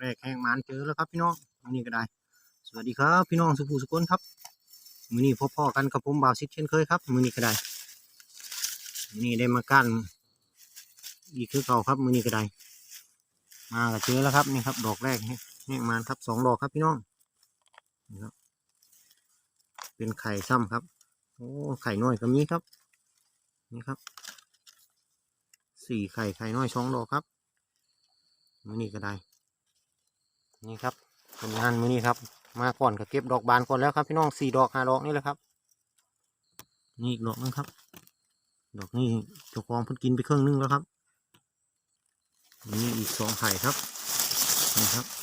แรกแห้งมันเจอแล้วครับพี่น้องมื้อนี้ก็ได้ สวัสดีครับพี่น้องสุภูสุกนครับมือนี้พบพ่อกันกับผมบ่าวซิดเช่นเคยครับมือนี้ก็ได้มือนี้ได้มากั้นอีกคือเก่าครับมือนี้ก็ได้มาก็เจอแล้วครับนี่ครับ ดอกแรกแห้งมันครับสองดอกครับพี่น้องนี่ครับเป็นไข่ซ้ำครับโอ้ไข่น้อยก็มีครับ นี่ครับสี่ไข่ไข่น้อยสองดอกครับมือนี้ก็ได้ นี่ครับผลงานมือนี้ครับ มาก่อนก็เก็บดอกบานก่อนแล้วครับพี่น้องสี่ดอกห้าดอกนี่แหละครับ นี่อีกดอกนึงครับ ดอกนี้เจ้าของเพิ่นกินไปครึ่งนึงแล้วครับนี่อีกสองไข่ครับนี่ครับ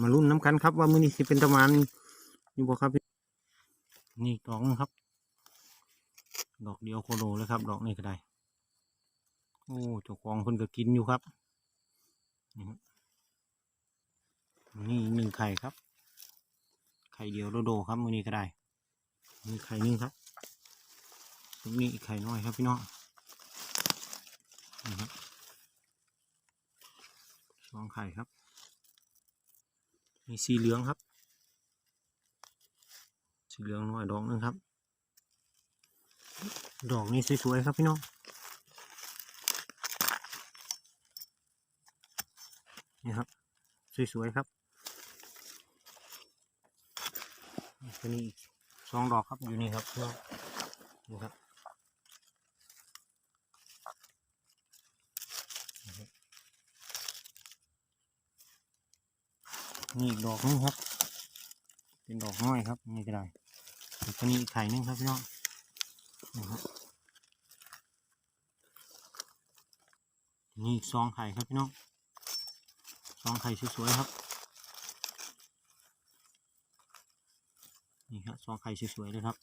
มาลุ้นน้ำกันครับว่ามือนี้สิเป็นประมาณอยู่บ่ครับพี่นี่อีกดอกนึงครับ ดอกเดียวโคโลเลยครับ ดอกนี้ก็ได้ โอ้เจ้าของเพิ่นก็กินอยู่ครับ นี่หนึ่งไข่ครับ ไข่เดียวโดโดครับมือนี้ก็ได้ มีไข่นึงครับตรงนี้อีกไข่น้อยครับพี่น้องนี่ครับสองไข่ครับ มีสีเหลืองครับ สีเหลืองน้อยดอกหนึงครับ ดอกนี้สวยๆครับพี่น้อง นี่ครับ สวยๆครับตัวนี้อีกสองดอกครับอยู่นี่ครับพี่น้องนี่ครับ นี่อีกดอกนึงครับ เป็นดอกน้อยครับนี่ก็ได้อีกตัวนี้อีกไข่นึงครับพี่น้องนี่ครับนี่อีกสองไข่ครับพี่น้องสองไข่สวยๆครับนี่ครับสองไข่สวยๆเลยครับ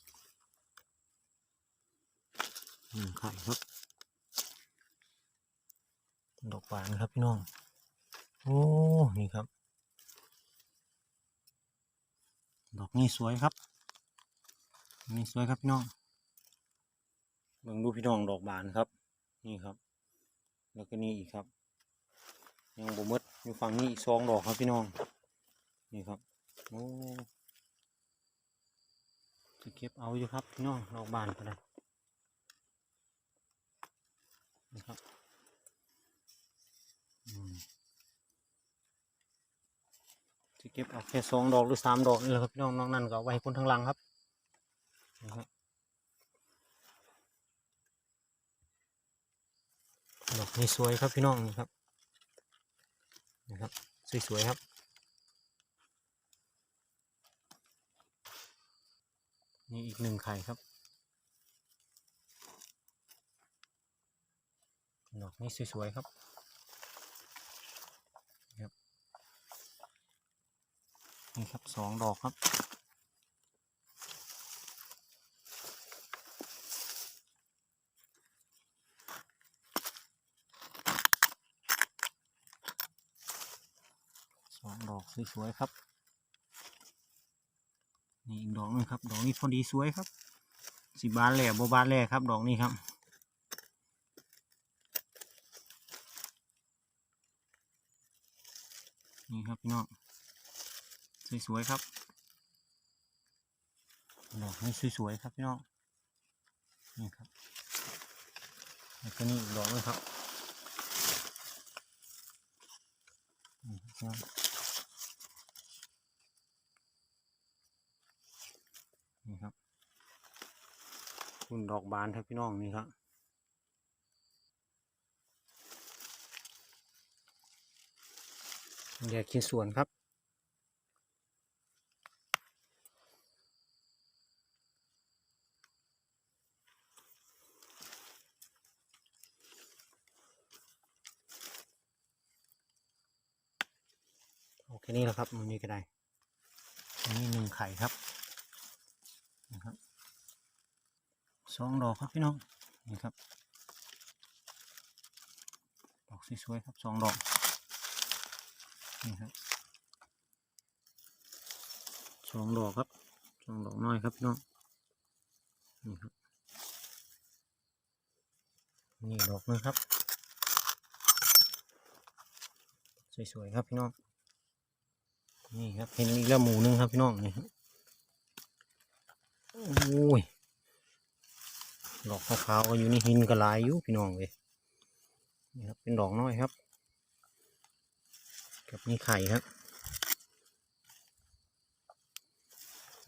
หนึ่งไข่ครับ ดอกหวานครับพี่น้อง โอ้ นี่ครับ ดอกนี้สวยครับนี่สวยครับพี่น้องเบิ่งดูพี่น้องดอกบานครับ นี่ครับ แล้วก็นี่อีกครับ ยังบ่มดอยู่ฝั่งนี้อีกสองดอกครับพี่น้อง นี่ครับโอ้จะเก็บเอาอยู่ครับพี่น้องดอกบานก็ได้นี่ครับอืม จะเก็บเอาแค่สองดอกหรือสามดอกนี่แหละครับพี่น้องนอกนั้นก็ไว้ให้คนทางหลังครับนะครับดอกนี้สวยครับพี่น้องนี่ครับนะครับสวยๆครับนี่อีกหนึ่งไข่ครับดอกนี้สวยๆครับ นี่ครับสองดอกครับสองดอกสวยๆครับ นี่อีกดอกหนึงครับ ดอกนี้พอดีสวยครับ สิบานแหล่บบานแหล่ครับ ดอกนี้ครับนี่ครับพี่น้อง สวยๆครับดอกนี้สวยๆครับพี่น้องนี่ครับแล้วก็นี่ดอกเลยครับนี่ครับนี่ครับคุณดอกบานครับพี่น้องนี่ครับแยกชิ้นส่วนครับ นี่แหละครับมันมีก็ได้อันนี้หนึ่งไข่ครับนะครับสองดอกครับพี่น้องนี่ครับ ดอกสวยๆครับสองดอกนี่ครับสองดอกครับสองดอกน้อยครับพี่น้องนี่ครับนี่ดอกหนึงครับ สวยๆครับพี่น้อง นี่ครับเห็นอีกแล้วหมูหนึงครับพี่น้องนี่ครับโอ้ยดอกขาวๆก็อยู่ในหินกระลายอยู่พี่น้องเลยนี่ครับเป็นดอกน้อยครับ กับนี่ไข่ครับ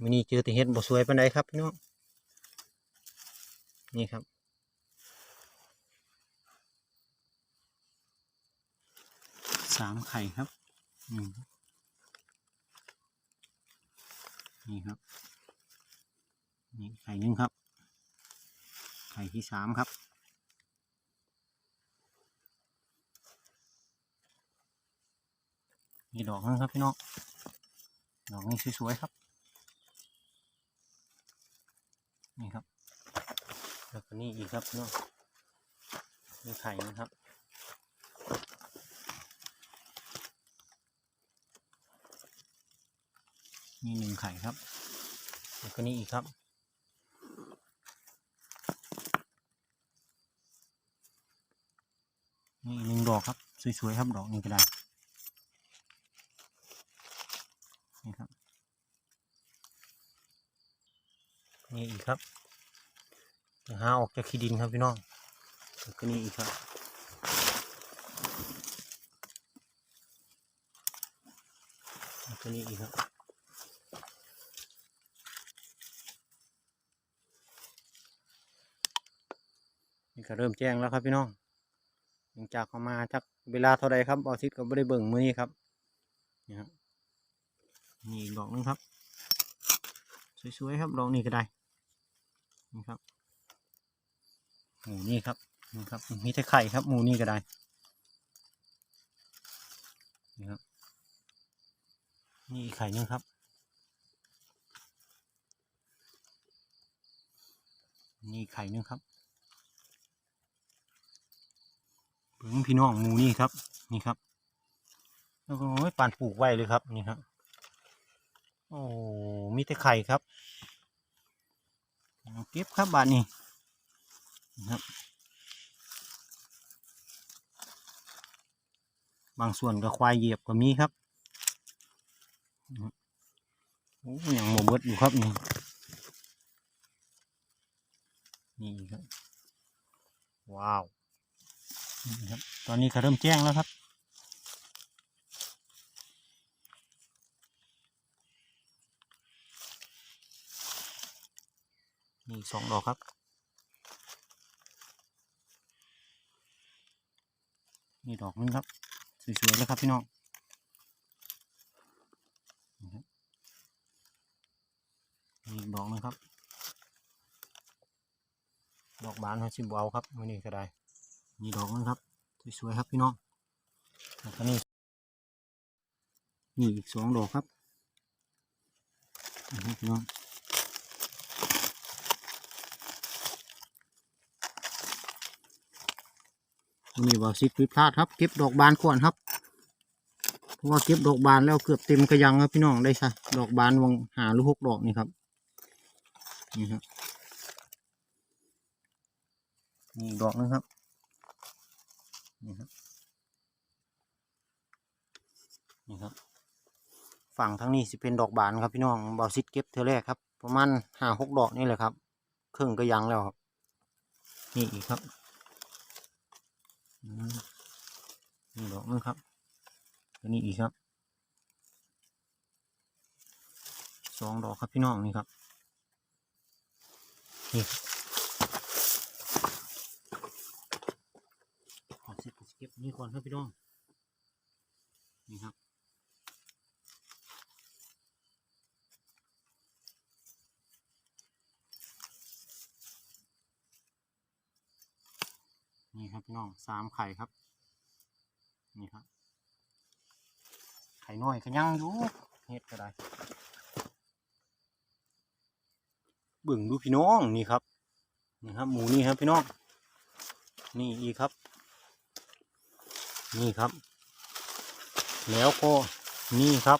วันนี้เจอแต่เห็ดบ่สวยปานใดครับพี่น้องนี่ครับสามไข่ครับอืม นี่ครับ นี่ไข่หนึ่งครับ ไข่ที่สามครับนี่ดอกนึงครับพี่น้อง ดอกนี้สวยๆครับ นี่ครับ แล้วก็นี่อีกครับพี่น้องนี่ไข่นะครับ นี่หนึ่งไข่ครับแล้วก็นี่อีกครับ นี่อีกหนึ่งดอกครับ สวยๆครับดอกนี้ก็ได้นี่ครับนี่อีกครับจะหาออกจากขี้ดินครับพี่น้องแล้วก็นี่อีกครับแล้วก็นี่อีกครับ ก็เริ่มแจ้งแล้วครับพี่น้องหลังจากเขามาจักเวลาเท่าใดครับบอสิทก็ไม่ได้เบิ่งมือนี้ครับนี่ครับนี่ดอกหนึงครับ สวยๆครับดอกนี้ก็ได้นี่ครับหมูนี่ครับนี่ครับมีแต่ไข่ครับหมูนี่ก็ได้นี่ครับนี่อีกไข่หนึงครับนี่ไข่หนึงครับ เบิ่งพี่น้องมูนี่ครับ นี่ครับ แล้วก็โอ้ยปานปลูกไว้เลยครับนี่ครับ โอ้มีแต่ไข่ครับเก็บครับบาทนี้นะครับ บางส่วนก็ควายเหยียบก็มีครับนะครับโอ้ยังโมเบิดอยู่ครับนี่นี่ครับว้าว นี่ครับ ตอนนี้เขาเริ่มแจ้งแล้วครับนี่อีกสองดอกครับ นี่ดอกนึงครับ สวยๆเลยครับพี่น้องนี่ครับนี่อีกดอกนึงครับ ดอกบานเขาชิบเอาครับไม่นี่ก็ได้นี่ดอกนึงครับ สวยๆครับพี่น้องนี่นี่อีกสองดอกครับนี่พี่น้องวันนี้ว่าสิผิพลาดครับ เก็บดอกบานก่อนครับเพราะว่าเก็บดอกบานแล้วเกือบเต็มกระยังครับพี่น้องได้ใช่ดอกบานวังหาหรือหกดอกนี่ครับนี่ครับนี่ดอกนึงครับ นี่ครับ นี่ครับ ฝั่งทั้งนี้สิเป็นดอกบานครับพี่น้องเบาซิดเก็บเทอแรกครับ ประมาณห้าหกดอกนี่แหละครับ ครึ่งก็ยังแล้วครับ นี่อีกครับอืมนี่ดอกนึงครับตัวนี้อีกครับสองดอกครับพี่น้องนี่ครับนี่ครับขอเสร็จ ก็บนี่ก่อนครับพี่น้องนี่ครับนี่ครับพี่น้องสามไข่ครับ นี่ครับ ไข่น้อยก็ยังอยู่เฮ็ดก็ได้เบิ่งดูพี่น้องนี่ครับนี่ครับ หมูนี่ครับพี่น้องนี่อีกครับ นี่ครับ แล้วก็นี่ครับ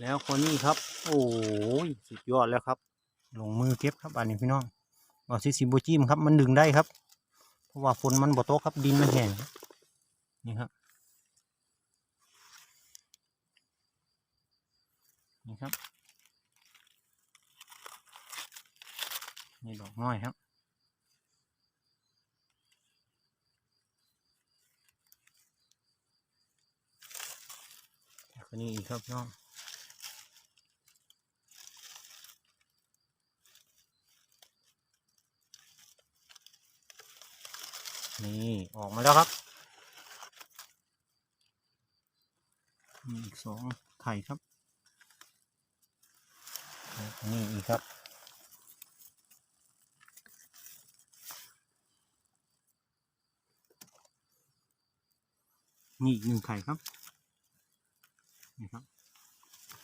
แล้วก็นี่ครับ โอ้ยสุดยอดแล้วครับ ลงมือเก็บครับอันนี้พี่น้องเอาซิซิโบจิมครับ มันดึงได้ครับ เพราะว่าฝนมันบ่ตกครับดินมันแห้งนี่ครับนี่ครับนี่ดอกน้อยครับ แล้วนี่อีกครับพี่น้องนี่ออกมาแล้วครับอีกสองไข่ครับนี่อีกครับนี่อีกหนึ่งไข่ครับ นี่ครับ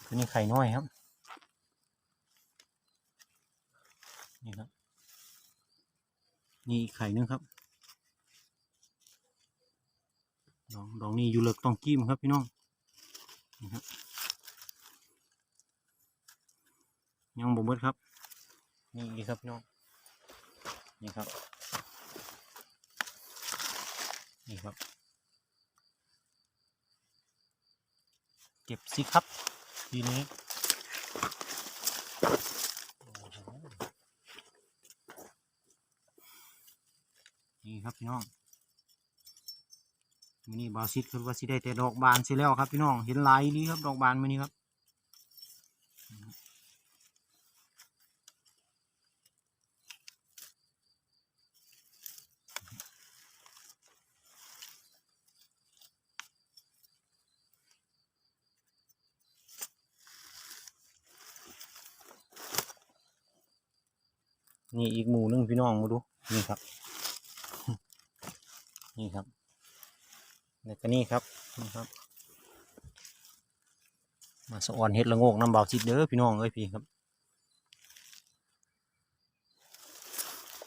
ตัวนี้ไข่น้อยครับ นี่ครับ นี่อีกไข่หนึงครับดองดองนี่อยู่เลิกต้องกิ้มครับพี่น้องนี่ครับยังบ่เบิดครับ นี่อีครับพี่น้องนี่ครับ นี่ครับ ก็บสิครับ ทีนี้นี่ครับพี่น้องมินี่บาซิดคือว่าสิได้แต่ดอกบานสิแล้วครับพี่น้อง เห็นลายนี้ครับดอกบานมานี่ครับ นี่อีกหมู่หนึงพี่น้องมาดูนี่ครับ นี่ครับแล้วก็นี่ครับนี่ครับ มาสะออนเฮ็ดละโงกน้ำเบาจิตเด้อพี่น้องเอ้ยพี่ครับ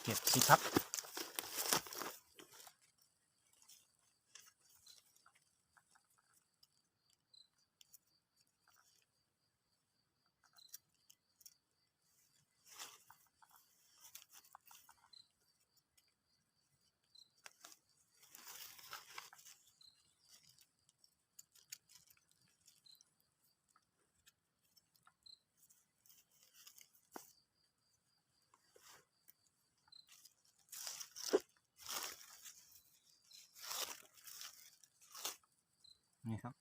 เก็บสิครับ นี่ครับ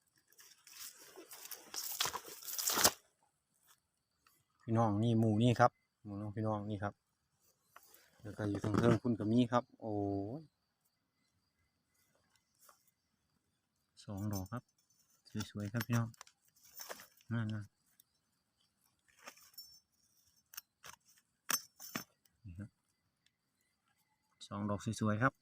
พี่น้องนี่หมู่นี่ครับหมู่น้องพี่น้องนี่ครับแล้วก็อยู่ทางเทิงคุณกับมีครับ โอ้ยสองดอกครับสวยๆครับพี่น้องนั่นนะสองดอกสวยๆครับ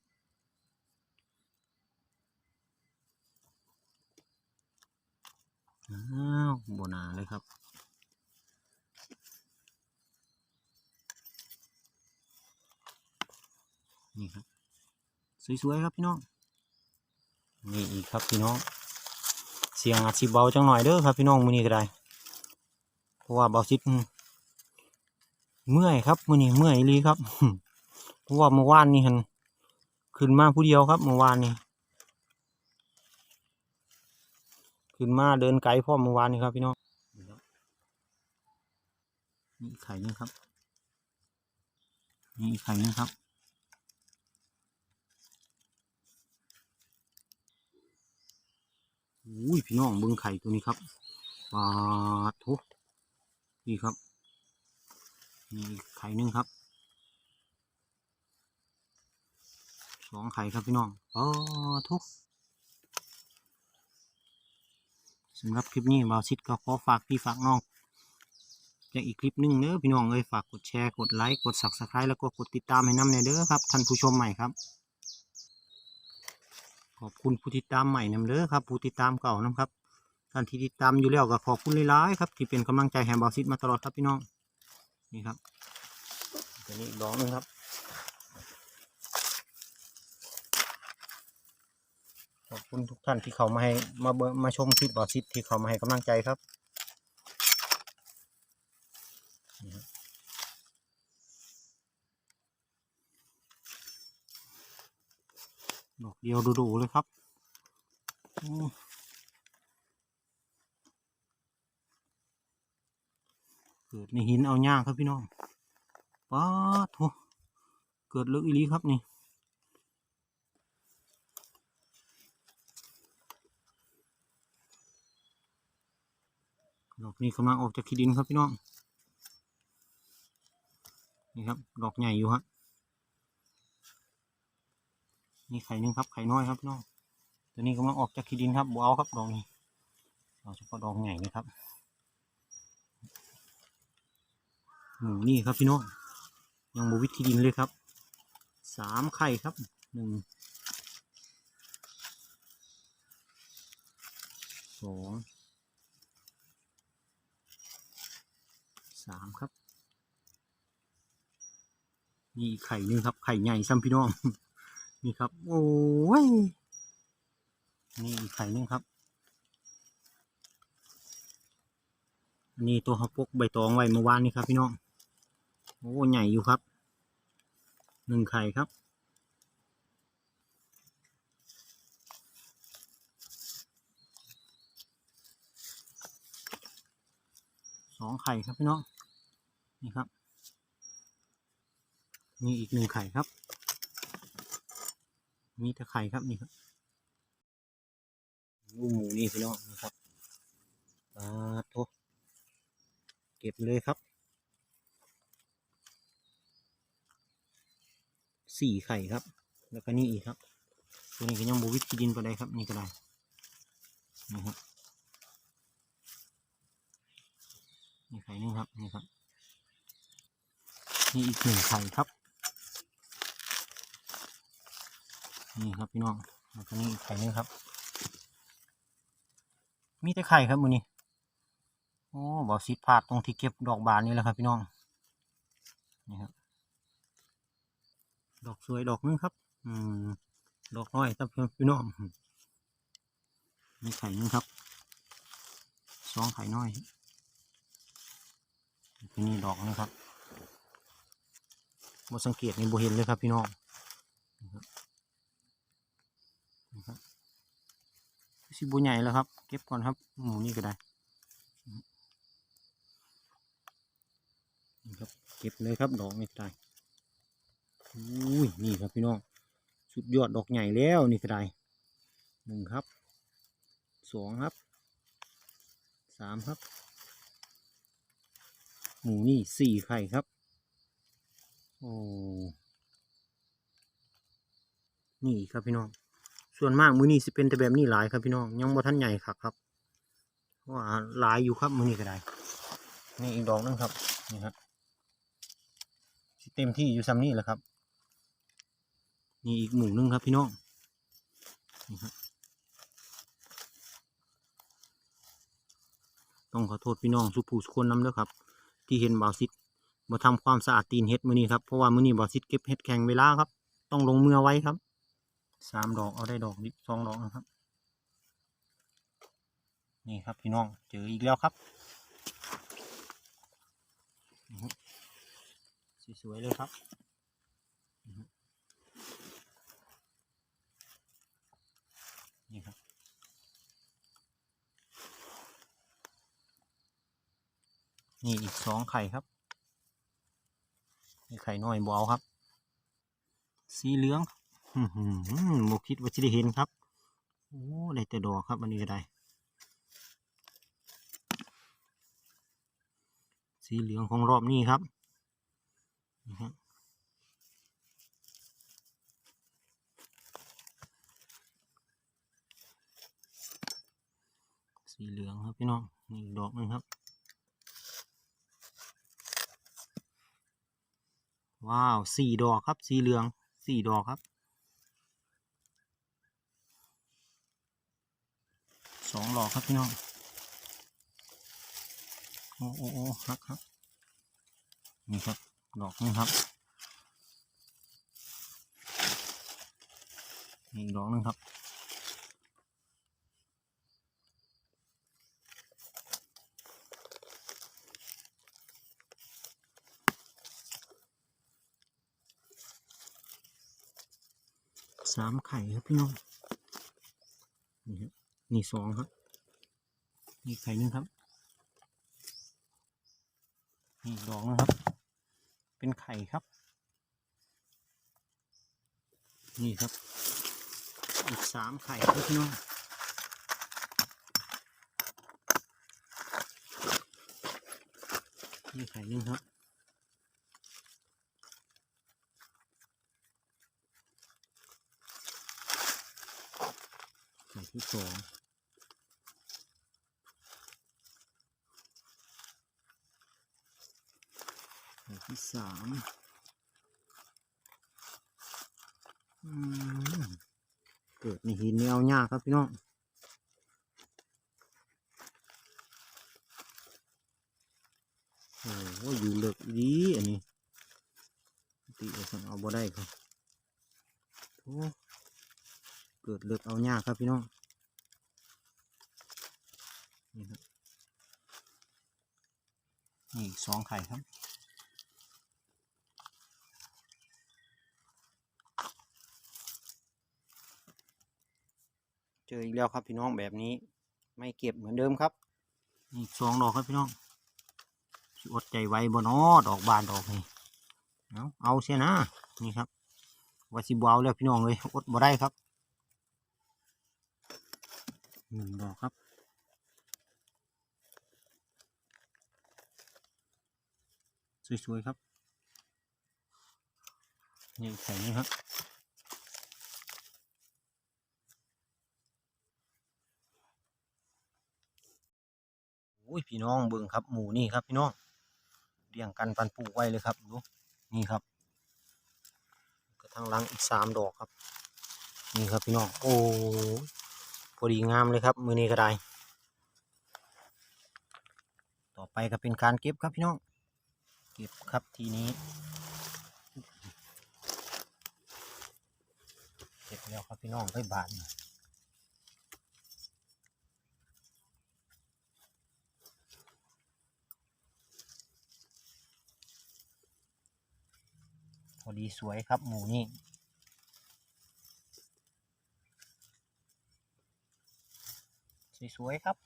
อ้าวโบนาเลยครับนี่ครับ สวยๆครับพี่น้อง นี่อีกครับพี่น้อง เสียงอาจสิเบาจังหน่อยเด้อครับพี่น้องมือนี้ก็ได้ เพราะว่าเบาซิดเมื่อยครับมือนี้เมื่อยลีครับ เพราะว่าเมื่อวานนี่หันขึ้นมาผู้เดียวครับเมื่อวานนี้ ขึ้นมาเดินไกลพ่อเมื่อวานนี้ครับพี่น้องนี่ไข่หนึงครับ นี่ไข่หนึงครับอุ้ยพี่น้องเบิ้งไข่ตัวนี้ครับปาดโถนี่ครับนี่ไข่หนึงครับสองไข่ครับพี่น้องปาดโถ สำหรับคลิปนี้บ่าวซิดก็ขอฝากพี่ฝากน้องจากอีกคลิปหนึงเด้อพี่น้องเอ้ยฝากกดแชร์กดไลค์กด subscribe แล้วก็กดติดตามให้น้ำในเด้อครับท่านผู้ชมใหม่ครับ ขอบคุณผู้ติดตามใหม่นำเด้อครับ ผู้ติดตามเก่านะครับท่านที่ติดตามอยู่แล้วก็ขอบคุณหลายๆครับที่เป็นกำลังใจให้บ่าวซิดมาตลอดครับพี่น้องนี่ครับตัวนี้อีกดอกนึงครับ ขอบคุณทุกท่านที่เขามาให้มาเบมาชมคลิปบอสิทที่เขามาให้กำลังใจครับดอกเดียวดูๆเลยครับเกิดในหินเอาย่างครับพี่น้องป๊าดโถเกิดลือกอีลีครับนี่ ดอกนี้กำลังออกจากขี้ดินครับพี่น้อง นี่ครับ ดอกใหญ่อยู่ฮะนี่ไข่หนึงครับ ไข่น้อยครับพี่น้อง ตัวนี้กำลังออกจากขี้ดินครับบัวเอาครับดอกนี้เอาเฉพาะดอกใหญ่เลยครับ หมูนี่ครับพี่น้อง ยังบวิดขี้ดินเลยครับ สามไข่ครับ หนึ่งสอง สามครับนี่ไข่หนึงครับ ไข่ใหญ่ซ้ำพี่น้อง นี่ครับ โอ้ยนี่อีกไข่หนึงครับ นี่ตัวเขาปกใบตองไว้เมื่อวานนี้ครับพี่น้อง โอ้ใหญ่อยู่ครับ หนึ่งไข่ครับ สองไข่ครับพี่น้องนี่ครับมีอีกหนึ่งไข่ครับ มีแต่ไข่ครับนี่ครับลูกหมูนี่พี่น้องนี่ครับปาโทเก็บเลยครับสี่ไข่ครับ แล้วก็นี่อีกครับ ตัวนี้ก็ยังบวิดกินดินไปได้ครับ นี่ก็ได้นี่ครับ นี่ไข่นึงครับนี่ครับนี่อีกหนึ่งไข่ครับ นี่ครับพี่น้องแล้วก็นี่อีกไข่นึงครับ มีแต่ไข่ครับมือนี้โอ้บอสิดพลาดตรงที่เก็บดอกบานนี่แหละครับ พี่น้องนี่ครับดอกสวยดอกนึงครับ อืมดอกน้อยครับพี่น้องมีไข่นึงครับสองไข่น้อย นี่ดอกนะครับบสังเกตในบเห็นเลยครับพี่น้องนะครับนะครับสิบใหญ่แล้วครับ เก็บก่อนครับ หมูนี่ก็ได้นี่ครับเก็บเลยครับดอกไม่ตายอุ้ยนี่ครับพี่น้องสุดยอดดอกใหญ่แล้วนี่ก็ได้หนึ่งครับสองครับสามครับ หมูนี่สี่ไข่ครับ โอ้นี่ครับพี่น้อง ส่วนมากมือนี้สิเป็นแต่แบบนี้หลายครับพี่น้อง ยังบ่ทันใหญ่ครับครับเพราะว่าหลายอยู่ครับมือนี้ก็ได้ นี่อีกดอกนึงครับ นี่ครับเต็มที่อยู่ซ้ำนี่แหละครับ นี่อีกหมูนึงครับพี่น้อง นี่ครับต้องขอโทษพี่น้องสุภูสุคนน้ำด้อครับ ที่เห็นบาวซิดมาทำความสะอาดตีนเห็ดมือนี้ครับเพราะว่ามือนี้บาวซิดเก็บเห็ดแข่งเวลาครับ ต้องลงเมือไว้ครับสามดอกเอาได้ดอกนิดสองดอกนะครับ นี่ครับพี่น้องเจออีกแล้วครับนี่ครับสวยๆเลยครับนี่ครับนี่ครับ นี่อีกสองไข่ครับนี่ไข่น้อยบเอาครับ สีเหลืองโมคิดว่าจะได้เห็นครับ โอ้ได้แต่ดอกครับอันนี้ก็ได้ สีเหลืองของรอบนี้ครับนี่ครับสีเหลืองครับพี่น้องนี่ดอกนึงครับ ว้าวสี่ดอกครับ สีเหลืองสี่ดอกครับสองดอกครับพี่น้องโอ้โอ้โอ้ครับครับนี่ครับดอกนี้ครับอีกดอกนึงครับามไข่ครับพี่น้อง นี่ครับนี่สองครับ นี่ไข่หนึ่งครับ นี่อีกดอกนะครับ เป็นไข่ครับ นี่ครับ อีกสามไข่ครับพี่น้องนี่ไข่หนึ่งครับ ไข่ที่สองไข่ที่สามเกิดในหินแนวยากครับพี่น้องโอ้โหอยู่เลิกอีดีอันนี้ตีเอาสันเอาบ่ได้ครับโอ้เกิดเลิกเอายากครับพี่น้องนี่ครับนี่สองไข่ครับเจออีกแล้วครับพี่น้องแบบนี้ ไม่เก็บเหมือนเดิมครับนี่สองดอกครับพี่น้องอดใจไว้บ่นอดอกบานดอกนี่เอาเอาเสียนะนี่ครับว่าสิบเอาแล้วพี่น้องเลยอดบ่ได้ครับ หนึ่งดอกครับ สวย ๆ ครับนี่อีกไข่นี้ครับโอ้ยพี่น้องเบิ่งครับ หมูนี่ครับพี่น้องเรียงกันปันปูไว้เลยครับดูนี่ครับกระทั่งลังอีกสามดอกครับ นี่ครับพี่น้องโอ้ย พอดีงามเลยครับ มือนี้ก็ได้ ต่อไปก็เป็นการเก็บครับพี่น้อง เก็บครับทีนี้ เก็บแล้วครับพี่น้องไปบาทนี่พอดีสวยครับหมูนี่ สวยๆครับ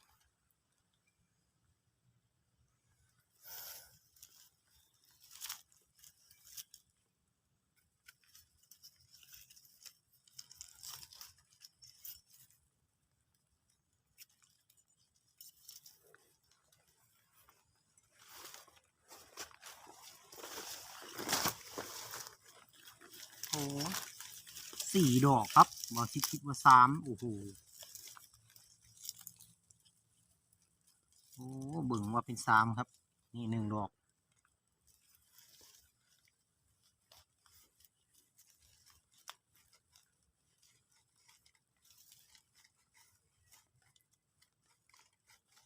โอ้สี่ดอกครับบอคิดคิดว่าสามโอ้โห โอ้ ว่าเป็นสามครับ นี่หนึ่งดอก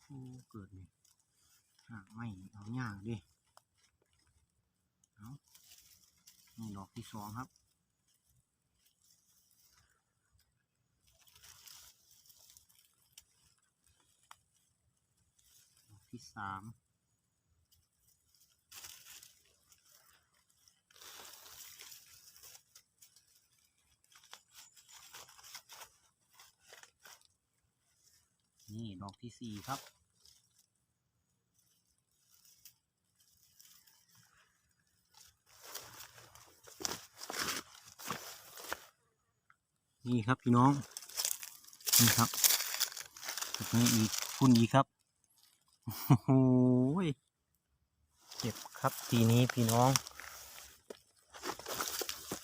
โอ้เกิดนี่หากไม่เอายากดิเอานี่ดอกที่สองครับ ดอก ที่สามนี่ดอกที่สี่ครับ นี่ครับพี่น้อง นี่ครับแบบนี้อีกคุณอีกครับ โอ้โหยเจ็บครับทีนี้พี่น้อง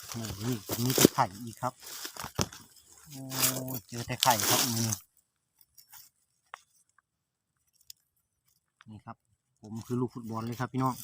โอ้ยมีแต่ไข่อีกครับ โอ้เจอแต่ไข่ครับมือนี้นี่ครับ ผมคือลูกฟุตบอลเลยครับพี่น้อง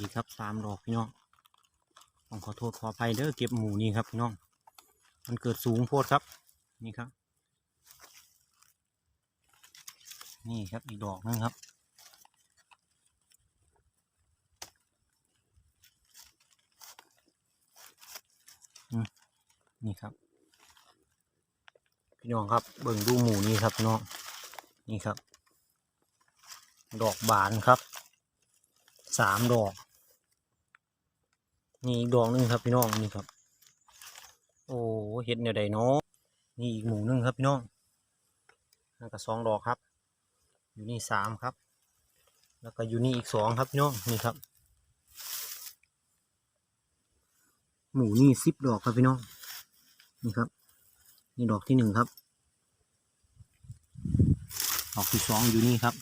อีกครับสามดอกพี่น้องต้องขอโทษขออภัยเด้อเก็บหมูนี่ครับพี่น้อง มันเกิดสูงโพดครับ นี่ครับ นี่ครับอีกดอกนึงครับ นี่ครับ พี่น้องครับเบิ่งดูหมูนี่ครับพี่น้อง นี่ครับ ดอกบานครับสามดอก นี่อีกดอกหนึงครับพี่น้องนี่ครับ โอ้เห็ดเนี่ยใดเนาะนี่อีกหมูหนึงครับพี่น้องนั่นก็สองดอกครับ อยู่นี่สามครับ แล้วก็อยู่นี่อีกสองครับพี่น้องนี่ครับ หมูนี่สิบดอกครับพี่น้องนี่ครับ นี่ดอกที่หนึ่งครับ ดอกที่สองอยู่นี่ครับ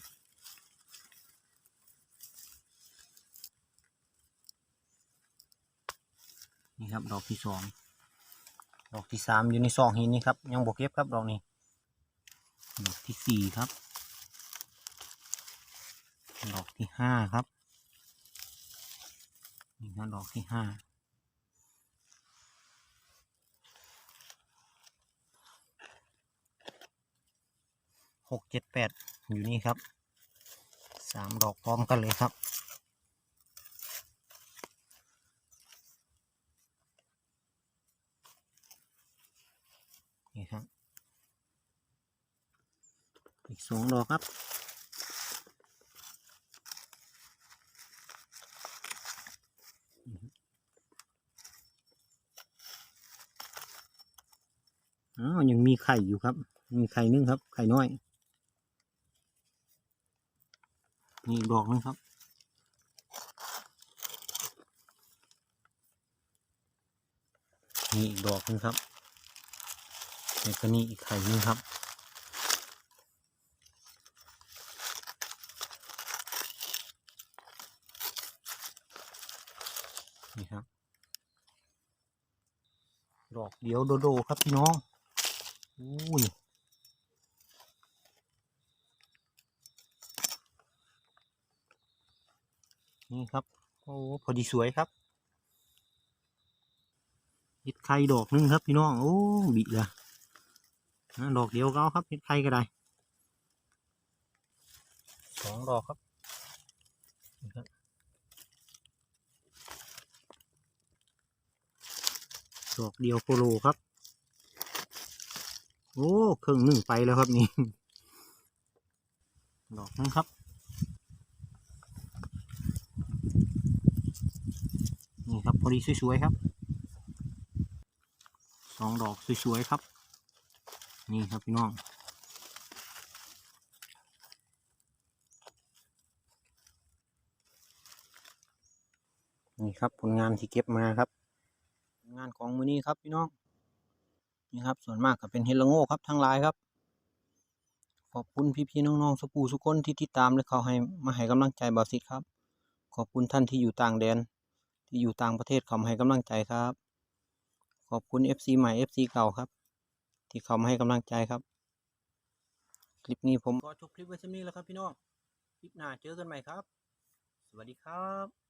นี่ครับ ดอกที่สองดอกที่สามอยู่ในซองหินนี่ครับ ยังบวกเก็บครับดอกนี้ ดอกที่สี่ครับ ดอกที่ห้าครับ นี่ครับดอกที่ห้าหกเจ็ดแปดอยู่นี่ครับสามดอกพร้อมกันเลยครับ นี่ครับ อีกสองดอกครับ อ้าวยังมีไข่อยู่ครับ มีไข่นึ่งครับ ไข่น้อยนี่อีกดอกนึงครับนี่อีกดอกนึงครับแล้วก็นี่อีกไข่นึงครับ นี่ครับ ด อกเดียวโดโดครับพี่น้องอุ้ยนี่ครับ โอ้พอดีสวยครับเห็ดไข่ดอกหนึงครับพี่น้อง โอ้บิละดอกเดียวก็เอาครับเห็ดไข่ก็ได้สองดอกครับนี่ครับ ดอกเดียวโคโลครับ โอ้ครึ่งหนึ่งไปแล้วครับนี่ดอกนึงครับนี่ครับพอดีสวยๆครับสองดอกสวยๆครับ นี่ครับพี่น้องนี่ครับผลงานที่เก็บมาครับ งานของมือนี้ครับพี่น้องนี่ครับส่วนมากก็เป็นเฮลโง่ครับทางไลน์ครับ ขอบคุณพี่ๆน้องๆสปูสุกคนที่ติดตามและเขาให้มาให้กำลังใจบาสิทธิ์ครับ ขอบคุณท่านที่อยู่ต่างแดน ที่อยู่ต่างประเทศเขามาให้กำลังใจครับ ขอบคุณ FC ใหม่ FC เก่าครับ ที่เขามาให้กำลังใจครับ คลิปนี้ผมก็จบคลิปไว้เช่นนี้แล้วครับพี่น้องคลิปหน้าเจอกันใหม่ครับ สวัสดีครับ